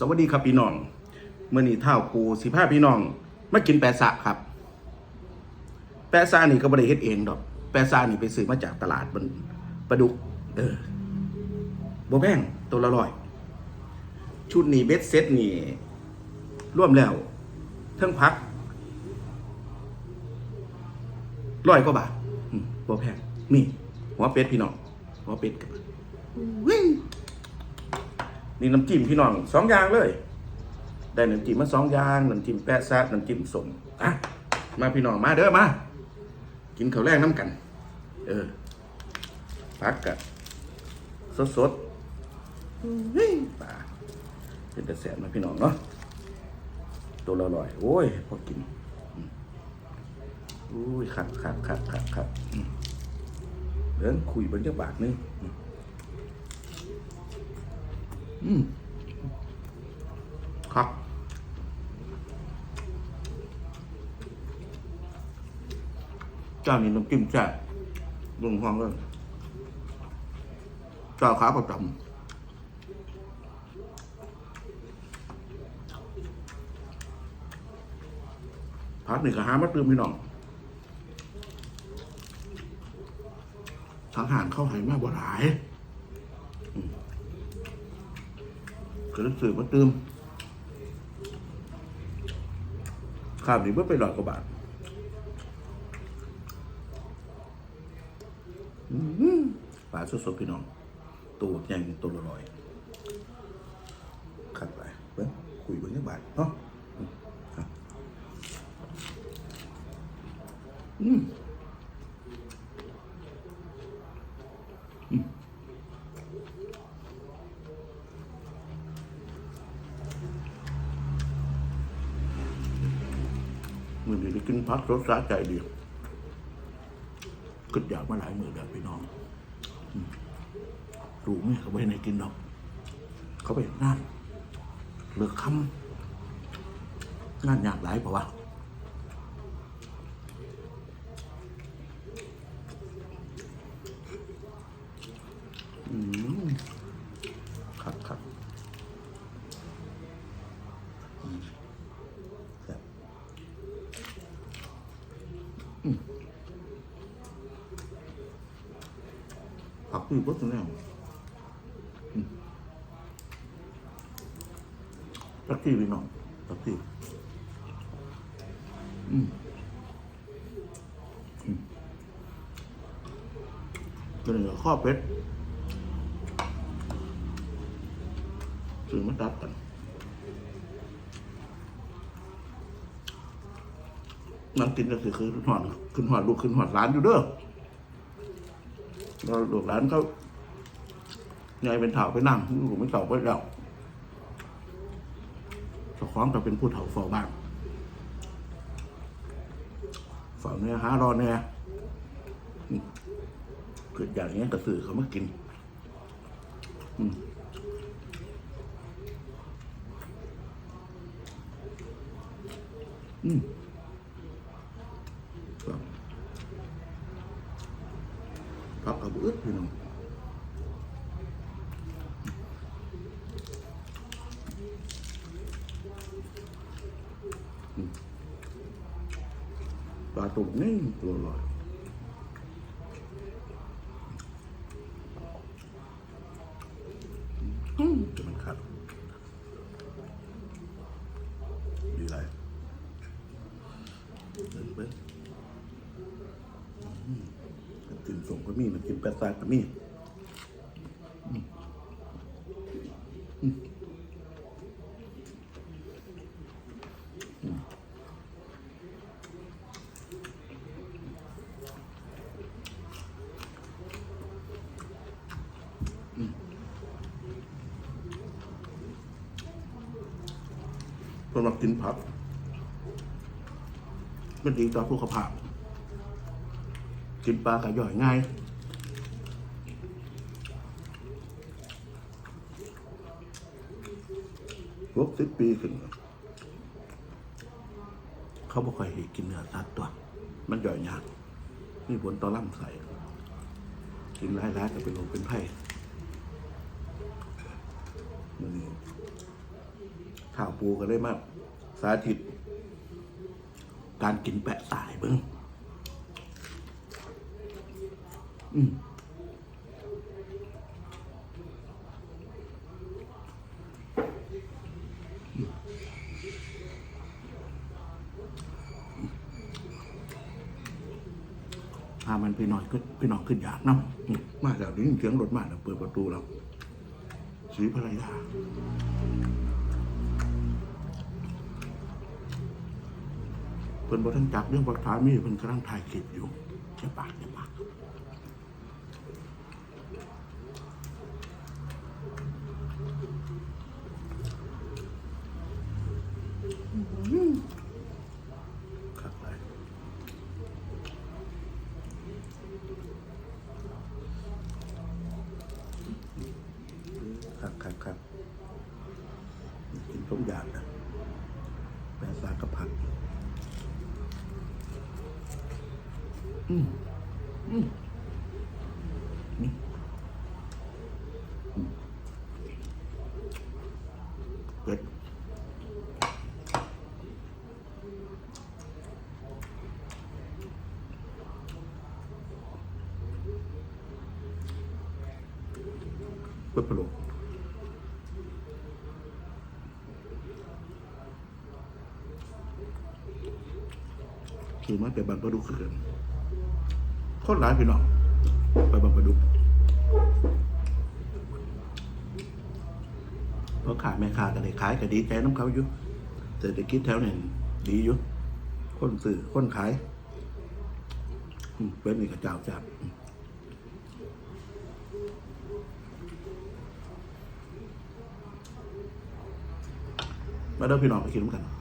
สวัสดีครับพี่น้องเมื่อนี้เท่าปูสิพาพี่น้องมากินแปะซะครับ แปะซะนี่ก็บริเฮ็ดเองดอก แปะซะนี่ไปซื้อมาจากตลาดบนประดุก เออโบแพงตัวละร้อย ชุดนี้เบ็ดเซ็ตนี่ร่วมแล้วเทั้งพักร้อยกว่าบาทโบแพงนี่หัวเป็ดพี่น้องหัวเป็ดกับ นี่น้ำจิ้มพี่น้องสองอย่างเลย ได้น้ำจิ้มมาสองอย่างน้ำจิ้มแปะซะน้ำจิ้มสมอะมาพี่น้องมาเด้อมา กินข้าวแรกน้ำกัน เออพักกับสดสดปลาเป็นแต่แสบนะพี่น้องเนาะตัวละร้อย โอ้ยพอกินอุ้ยขัดขัดขัดขัดขัดอืมเดินคุยบนจักบาทนึง อืมครับเจ้านี่น้ำจิ้มแซ่บลงห้องเลยเจ้าขาประจำพักนี่งก็หามาตื่มพี่น้องทางหารเข้าหายมากบ่หลาย ก็รู้สึกว่าตื่มข้ามนี้เมื่อไปหลอดกว่าบาทปลาสดๆพี่น้องตัวใหญ่ตัวลอยขัดไปเบิ้งคุยเบิ้งยังบาทเนาะอืมครับอืม มือนี้ ได้กินพักรสชาติใจเดียวก็อยากมาหลายมือแล้วพี่น้องรู้ไหมเขาไปไหนกินดอก เขาไปงานเลือกคำงานอยากหลายเปล่าวะอืมครับครับอืมแซ่บ ผักคือบดแนวอืมผักที่พี่น้องผักที่อืมอืมตัวนี้ก็ข้อเป็ดซื้อมาตัดกันน้ำกินก็คือคือขึ้นหอดขึ้นหอดลูกขึ้นหอดร้านอยู่เด้อ เราหลูกหลานเขายายเป็นเถ่าไปนั่งลูกไม่เถ่าไปแล้วเจ้าของจะเป็นผู้เฒ่าฝ้าบ้านเฝ้าเนี่ยหารอเนี่ยอืมเกิดอย่างนี้กระสือเขามากิน อืมอืมครับ พับกับอึ ดพี่น้องอืมปลาตุกนี่ตัวลอยอืมจะมันขัดดีไรเดินไป น้ำจิ้ มส่งก็มีน้ำจิ้มแปดซายก็มีสำหรับกินผักมันดีต่อสุขภาพ กินปลาก็ย่อยง่าย หกสิบปีขึ้นเขาบ่ค่อยให้กินเนื้อสัตว์ตัว มันย่อยยากมีผลต่อลำไส้กินหลายๆก็เป็นโรคเป็นไข้มันนี่ข่าวปูก็เลยมาก สาธิต การกินแปะสายเบิ้งอืม พามันไปหน่อยก็ไปหน่อยขึ้นอยากนะมาแล้วนี่เสียงรถมาแล้วเปิดประตูเราสีภรรยาเพิ่นบอกท่านจับเรื่องบักถามีเพิ่นกำลังถ่ายคลิปอยู่จะปากจะปากครับไปครับครับครับ กินต้มยำนะแปะซากระผักอืมอืมนี่อืมเผ็ดเผ็ดปลา คือมาแต่บานประดุกคือกันคนหลายพี่น้องไปบังประดุกเพราะขายแม่ค้าก็ได้ขายก็ดีใจน้ำเขาอยู่เศรษฐกิจแถวนี้ดีอยู่คนซื้อคนขายเป็นนี่ก็เจ้าจับมาเด้อพี่น้องไปกินน้ำกัน